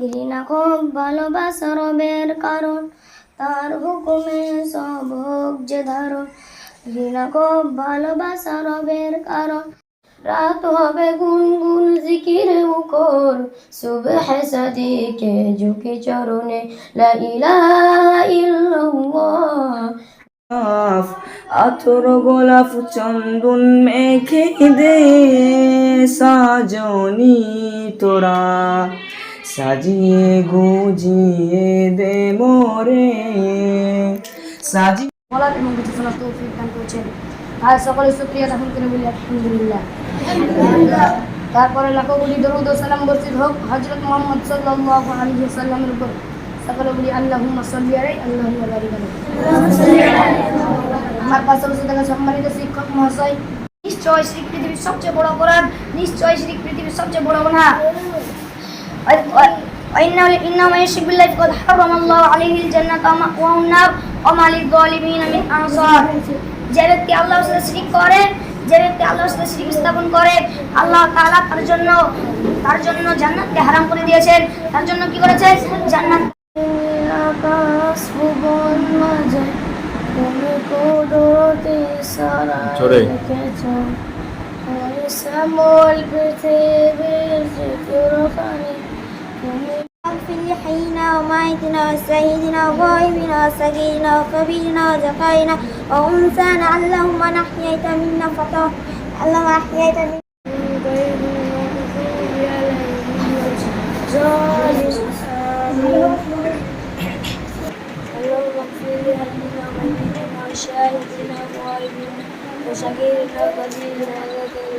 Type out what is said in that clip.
ঘৃণা খুব ভালোবাসা রবের কারণ তার হুকুমে সব হোক যে ধারণ ঘৃণা খুব ভালোবাসা রবের কারণ রাত হবে গুনগুন জিকির মুখর। সুবহ সাদিকে ঝুঁকে চরণে আতর গোলাপ চন্দন মেখে দে সাজনি তোরা। সাজিয়ে গুজিয়ে দে মোরে সাজি বলার এবং করেছেন। আর সকলে শুক্রিয়া দাখন করে বলি, আলহামদুলিল্লাহ। তারপরে লাখো বলি দরুদ ও সালাম হোক। হযরত মুহাম্মদ সাল্লাল্লাহু আলাইহি ওয়াসাল্লামের উপর। সকলে বলি, আল্লাহুম্মা সাল্লি আলাইহি আল্লাহুম্মা বারিক আমার পাশে বসে থাকা সম্মানিত শিক্ষক মহাশয়, নিশ্চয় শ্রী পৃথিবীর সবচেয়ে বড় অপরাধ, নিশ্চয় শ্রী পৃথিবীর সবচেয়ে বড় গুনাহ وإنه إنما يشرك بالله فقد حرم الله عليه الجنة ومأواه النار وما للظالمين من أنصار যে ব্যক্তি আল্লাহর সাথে শিরিক করে যে ব্যক্তি আল্লাহর সাথে শিরিক স্থাপন করে আল্লাহ তাআলা তার জন্য তার জন্য জান্নাতকে হারাম করে দিয়েছেন তার জন্য কি করেছে জান্নাত আকাশ ভুবন মাঝে তুমি কুদরতে সারা জোরে। রেখেছো واغفر لحينا وميتنا وسيدنا وغائبنا وسجينا وكبيرنا وذكائنا وأنثانا. اللهم أحييت منا فترة اللهم أحييت منا وشاهدنا وغائبنا وشكيرنا وكبيرنا وذكرنا